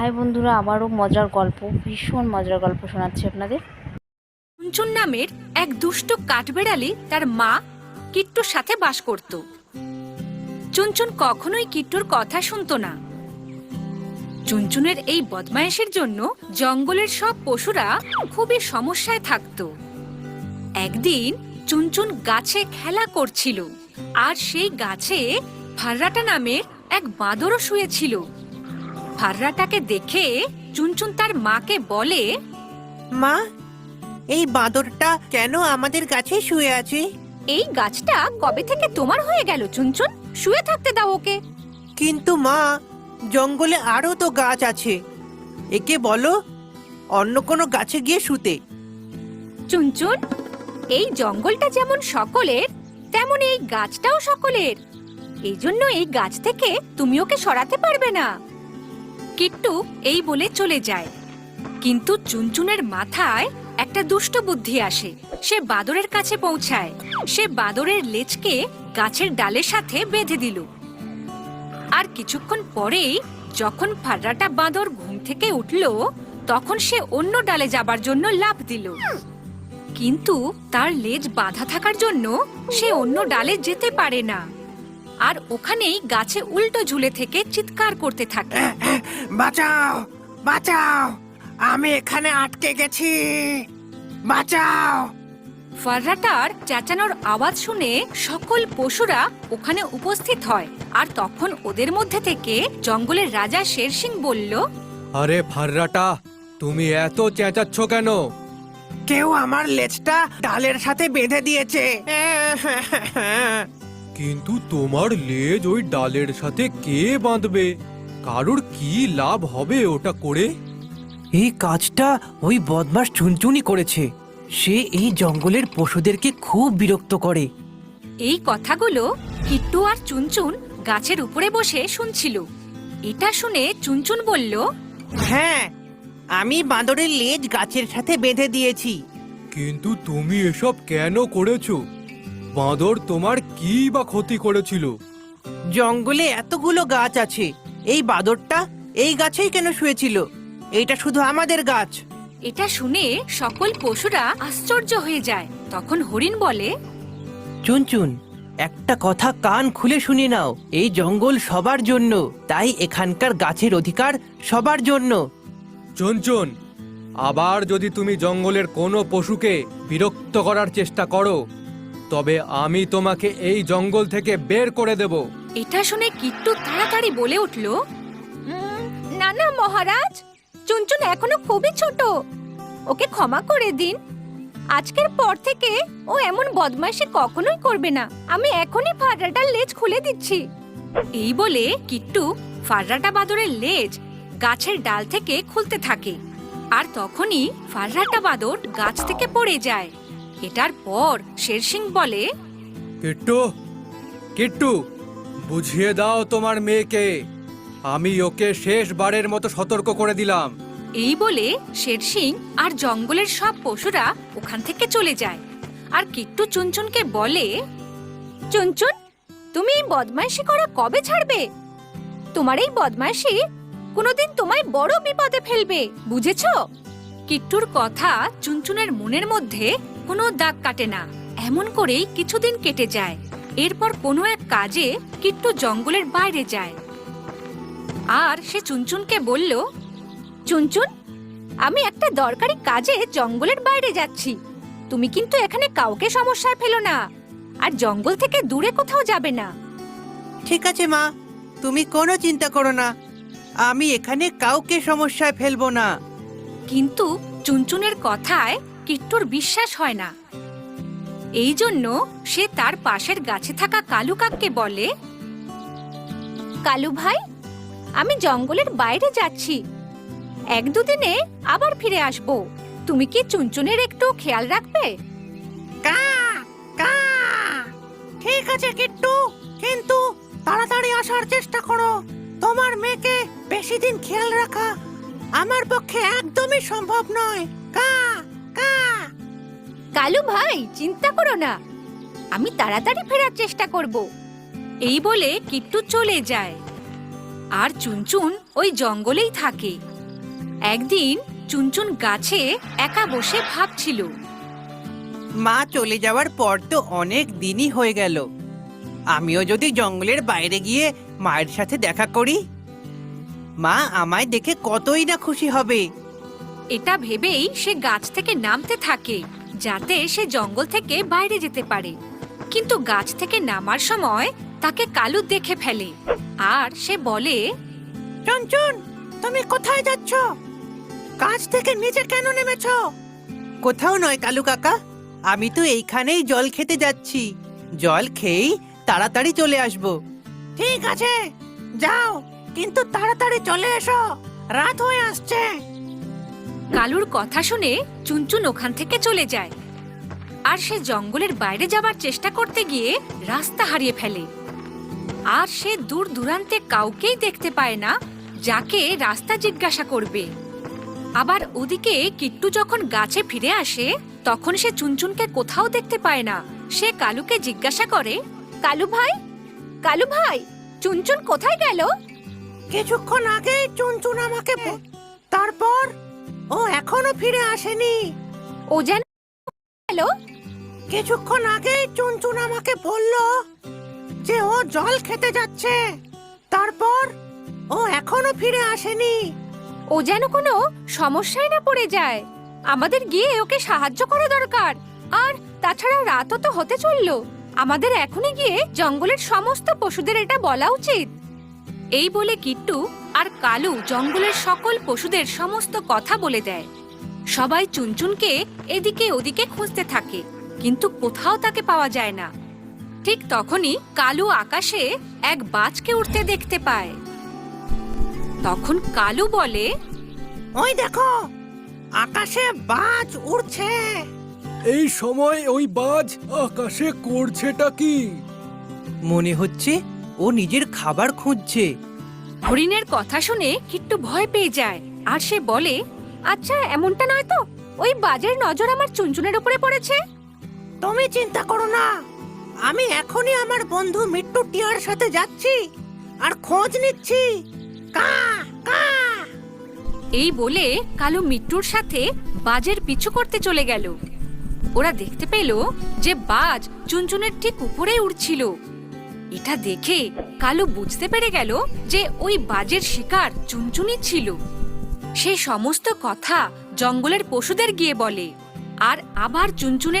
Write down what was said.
High বন্ধুরা, আবারও মজার গল্প, ভীষণ মজার গল্প শোনাচ্ছি আপনাদের। চুনচুন নামের এক দুষ্ট কাঠবেড়ালি তার মা কিট্টুর সাথে বাস করত। চুনচুন কখনোই কিট্টুর কথা শুনতো না। চুনচুনের এই বদমায়েশের জন্য জঙ্গলের সব পশুরা খুবই সমস্যায় থাকত। একদিন চুনচুন গাছে খেলা করছিল, আর সেই গাছে ফাররাটা নামের এক বাঁদরও শুয়েছিল। ফাররাটাকে দেখে চুনচুন তার মাকে বলে মা এই বাঁদরটা কেন আমাদের কাছে শুয়ে আছে? এই গাছটা কবে থেকে তোমার হয়ে গেল চুনচুন? শুয়ে থাকতে দাও ওকে। কিন্তু মা জঙ্গলে আরও তো গাছ আছে। একে বলো অন্য কোনো গাছে গিয়ে শুতে। চুনচুন এই জঙ্গলটা যেমন সকলের তেমন এই গাছটাও সকলের। এই জন্য এই গাছ থেকে তুমি ওকে সরাতে পারবে না। কিট্টু এই বলে চলে যায়। কিন্তু চুনচুনের মাথায় একটা দুষ্ট বুদ্ধি আসে। সে বাদরের কাছে পৌঁছায়। সে বাদরের লেজকে গাছের ডালের সাথে বেঁধে দিল। আর কিছুক্ষণ পরেই যখন ফাররাটা বাঁদর ঘুম থেকে উঠল, তখন সে অন্য ডালে যাবার জন্য লাফ দিল। কিন্তু তার লেজ বাঁধা থাকার জন্য সে অন্য ডালে যেতে পারে না। আর ওখানেই গাছে উল্টো ঝুলে থেকে চিৎকার করতে থাকে। বাঁচাও বাঁচাও আমি এখানে আটকে গেছি। বাঁচাও। ফাররাটার চেঁচানোর আওয়াজ শুনে সকল পশুরা ওখানে উপস্থিত হয়। আর তখন ওদের মধ্যে থেকে জঙ্গলের রাজা শের সিং বলল আরে ফাররাটা তুমি এত চেঁচাচ্ছ কেন? কেউ আমার লেজটা ডালের সাথে বেঁধে দিয়েছে। কিন্তু তোমার লেজ ওই ডালের সাথে কে বাঁধবে? কারুর কি লাভ হবে ওটা করে? এই কাজটা ওই বদমাস চুনচুনি করেছে। সে এই জঙ্গলের পশুদেরকে খুব বিরক্ত করে। এই কথাগুলো কিট্টু আর চুনচুন গাছের উপরে বসে শুনছিল। এটা শুনে চুনচুন বলল হ্যাঁ আমি বাঁদরের লেজ গাছের সাথে বেঁধে দিয়েছি। কিন্তু তুমি এসব কেন করেছ? বাঁদর তোমার কি বা ক্ষতি করেছিল? জঙ্গলে এতগুলো গাছ আছে। এই বাঁদরটা এই গাছেই কেন শুয়েছিল? এইটা শুধু আমাদের গাছ। এটা শুনে সকল পশুরা আশ্চর্য হয়ে যায়। তখন হরিণ বলে চুনচুন একটা কথা কান খুলে শুনে নাও। এই জঙ্গল সবার জন্য তাই এখানকার গাছের অধিকার সবার জন্য। চুনচুন আবার যদি তুমি জঙ্গলের কোনো পশুকে বিরক্ত করার চেষ্টা করো তবে আমি তোমাকে এই জঙ্গল থেকে বের করে দেব। এটা শুনে কিট্টু তাড়াতাড়ি বলে উঠল না না মহারাজ, চুনচুন এখনও খুবই ছোট। ওকে ক্ষমা করে দিন। আজকের পর থেকে ও এমন বদমাইশি কখনোই করবে না। আমি এখনই ফাররাটার লেজ খুলে দিচ্ছি। এই বলে কিট্টু ফাররাটা বাদরের লেজ গাছের ডাল থেকে খুলতে থাকে। আর তখনই ফাররাটা বাদর গাছ থেকে পড়ে যায়। এটার পর শেরসিং বলে কিট্টু কিট্টু বুঝিয়ে দাও তোমার মেয়েকে। আমি ওকে শেষবারের মতো সতর্ক করে দিলাম। এই বলে শের সিং আর জঙ্গলের সব পশুরা ওখান থেকে চলে যায়। আর কিট্টু চুনচুনকে বলে চুনচুন তুমি এই বদমাইশি করা কবে ছাড়বে? তোমার এই বদমাইশি কোনোদিন তোমায় বড় বিপদে ফেলবে বুঝেছ? কিট্টুর কথা চুনচুনের মনের মধ্যে কোনো দাগ কাটে না। এমন করেই কিছুদিন কেটে যায়। এরপর কোনো এক কাজে কিট্টু জঙ্গলের বাইরে যায়। আর সে চুনচুনকে বলল চুনচুন আমি একটা দরকারি কাজে জঙ্গলের বাইরে যাচ্ছি। তুমি কিন্তু এখানে কাউকে সমস্যায় ফেলো না। আর জঙ্গল থেকে দূরে কোথাও যাবে না। ঠিক আছে মা। তুমি কোনো চিন্তা করো না। আমি এখানে কাউকে সমস্যায় ফেলব না। কিন্তু চুনচুনের কথায় কিট্টুর বিশ্বাস হয় না। এই জন্য সে তার পাশের গাছে থাকা কালু কাককে বলে, কালু ভাই, আমি জঙ্গলের বাইরে যাচ্ছি। এক দুদিনে আবার ফিরে আসব। তুমি কি চুনচুনের একটু খেয়াল রাখবে? কা কা, ঠিক আছে কিট্টু, কিন্তু তাড়াতাড়ি আসার চেষ্টা করো। তোমার মেয়েকে বেশি দিন খেয়াল রাখা আমার পক্ষে একদমই সম্ভব নয়। কালু ভাই চিন্তা করো না। আমি তাড়াতাড়ি ফেরার চেষ্টা করব। এই বলে কিট্টু চলে যায়। আর চুনচুন ওই জঙ্গলেই থাকে। একদিন চুনচুন গাছে একা বসে ভাবছিল। মা চলে যাওয়ার পর তো অনেক দিনই হয়ে গেল। আমিও যদি জঙ্গলের বাইরে গিয়ে মায়ের সাথে দেখা করি? মা আমায় দেখে কতই না খুশি হবে। এটা ভেবেই সে গাছ থেকে নামতে থাকে। যাতে সে জঙ্গল থেকে বাইরে যেতে পারে। কিন্তু গাছ থেকে নামার সময় তাকে কালু দেখে ফেলে। আর সে বলে চুনচুন তুমি কোথায় যাচ্ছ? কাজ থেকে নিচে কেন নেমেছ? কোথাও নয় কালু কাকা, আমি তো এইখানেই জল খেতে যাচ্ছি। জল খেয়েই তাড়াতাড়ি চলে আসব। ঠিক আছে, যাও, কিন্তু তাড়াতাড়ি চলে এসো। রাত হয়ে আসছে। কালুর কথা শুনে চুনচুন ওখান থেকে চলে যায়। আর সে জঙ্গলের বাইরে যাবার চেষ্টা করতে গিয়ে রাস্তা হারিয়ে ফেলে। আর সে দূর দূরান্তে কাউকেই দেখতে পায় না, যাকে রাস্তা জিজ্ঞাসা করবে। আবার ওদিকে কিট্টু যখন গাছে ফিরে আসে, তখন সে চুনচুনকে কোথাও দেখতে পায় না। সে কালুকে জিজ্ঞাসা করে, কালু ভাই? কালু ভাই, চুনচুন কোথায় গেল? কিছুক্ষণ আগেই চুনচুন আমাকে তারপর ও এখনও ফিরে আসেনি। ও যেন গেল কিছুক্ষণ আগেই চুনচুন আমাকে বলল যে ও জল খেতে যাচ্ছে। তারপর ও এখনও ফিরে আসেনি। ও যেন কোনো সমস্যায় না পড়ে যায়। আমাদের গিয়ে ওকে সাহায্য করা দরকার। আর তাছাড়া রাতও তো হতে চলল। আমাদের এখনই গিয়ে জঙ্গলের সমস্ত পশুদের এটা বলা উচিত। এই বলে কিট্টু আর কালু জঙ্গলের সকল পশুদের সমস্ত কথা বলে দেয়। সবাই চুনচুনকে এদিকে ওদিকে খুঁজতে থাকে কিন্তু কোথাও তাকে পাওয়া যায় না। ঠিক তখনই কালু আকাশে এক বাজকে উঠতে দেখতে পায়। তখন কালু বলে ওই দেখো আকাশে বাজ উড়ছে। এই সময় ওই বাজ আকাশে করছেটা কি? মনে হচ্ছে ও নিজের খাবার খুঁজছে। হরিণের কথা শুনে কিট্টু ভয় পেয়ে যায়। আর সে বলে আচ্ছা এমনটা নয় তো? ওই বাজের নজর আমার চুনচুনের উপরে পড়েছে? তুমি চিন্তা করো না। আমি এখনই আমার বন্ধু মিট্টু টিয়ার সাথে যাচ্ছি আর খোঁজ নিচ্ছি। কা কা। এই বলে কালু মিট্টুর সাথে বাজের পিছু করতে চলে গেল। ওরা দেখতে পেল যে বাজ চুনচুনের ঠিক উপরে উড়ছিল। এটা দেখে কালু বুঝতে পেরে গেল যে ওই বাজের শিকার চুনচুনি ছিল। সে সমস্ত কথা জঙ্গলের পশুদের গিয়ে বলে, আর আবার চুনচুনের